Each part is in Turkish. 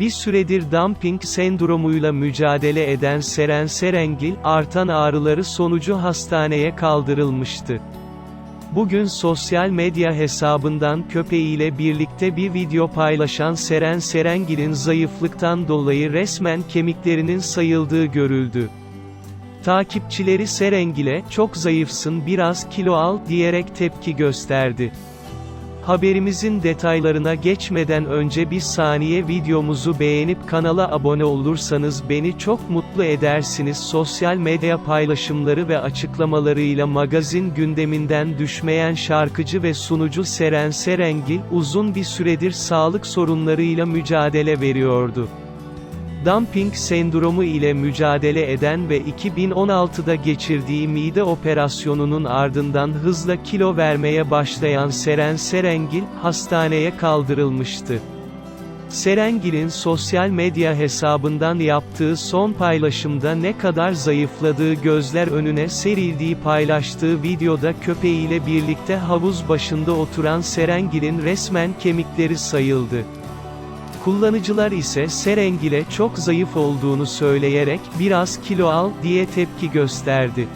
Bir süredir dumping sendromuyla mücadele eden Seren Serengil, artan ağrıları sonucu hastaneye kaldırılmıştı. Bugün sosyal medya hesabından köpeğiyle birlikte bir video paylaşan Seren Serengil'in zayıflıktan dolayı resmen kemiklerinin sayıldığı görüldü. Takipçileri Serengil'e, çok zayıfsın biraz kilo al, diyerek tepki gösterdi. Haberimizin detaylarına geçmeden önce bir saniye videomuzu beğenip kanala abone olursanız beni çok mutlu edersiniz. Sosyal medya paylaşımları ve açıklamalarıyla magazin gündeminden düşmeyen şarkıcı ve sunucu Seren Serengil, uzun bir süredir sağlık sorunlarıyla mücadele veriyordu. Dumping sendromu ile mücadele eden ve 2016'da geçirdiği mide operasyonunun ardından hızla kilo vermeye başlayan Seren Serengil, hastaneye kaldırılmıştı. Serengil'in sosyal medya hesabından yaptığı son paylaşımda ne kadar zayıfladığı gözler önüne serildiği paylaştığı videoda köpeğiyle birlikte havuz başında oturan Serengil'in resmen kemikleri sayıldı. Kullanıcılar ise Serengil'e çok zayıf olduğunu söyleyerek, biraz kilo al, diye tepki gösterdi.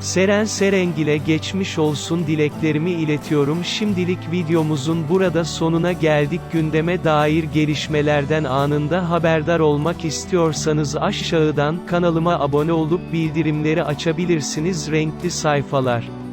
Seren Serengil'e geçmiş olsun dileklerimi iletiyorum şimdilik videomuzun burada sonuna geldik gündeme dair gelişmelerden anında haberdar olmak istiyorsanız aşağıdan kanalıma abone olup bildirimleri açabilirsiniz renkli sayfalar.